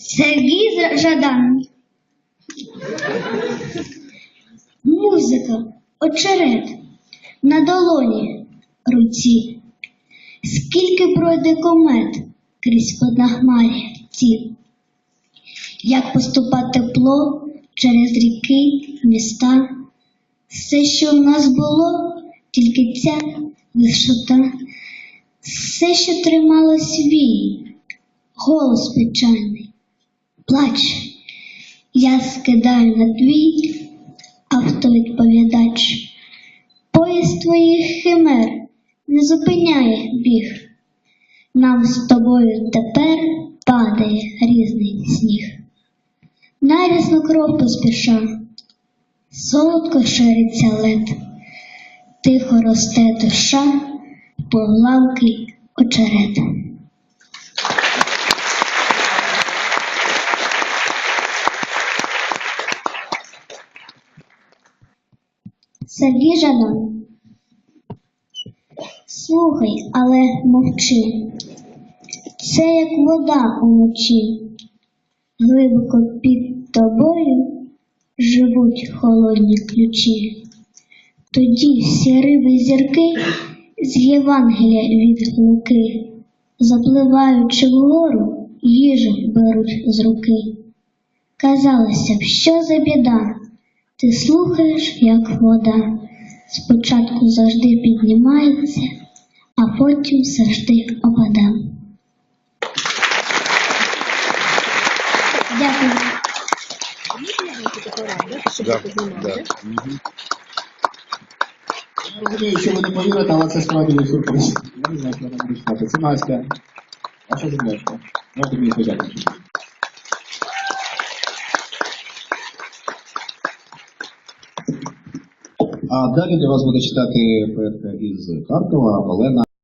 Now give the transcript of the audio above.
Сергій Жадан. Музика, очерет на долоні руці. Скільки пройде комет крізь поднахмаря ті. Як поступа тепло через ріки, міста. Все, що в нас було, тільки ця висота. Все, що тримало свій, голос печальний, плач. Я скидаю на твій автовідповідач. Поїзд твоїх химер не зупиняє біг. Нам з тобою тепер падає грізний сніг. Нарізну кров поспіша, солодко шириться лед, тихо росте душа, поглавкий очерет. Сергій Жадан. Слухай, але мовчи. Це як вода уночі. Глибоко під тобою живуть холодні ключі. Тоді всі риби зірки з Євангелія від Луки, запливаючи вгору, їжу беруть з руки. Казалося б, що за біда, ти слухаєш, як вода. Спочатку завжди піднімається, а потім завжди опада. Дякую. Да, розумію, що ви не повірите, але це справді не сюрприз. Я не знаю, що вона буде сказати. Це Настя. Ваша землячка. Можете мені подякувати. А далі для вас буде читати поетка із Харкова Олена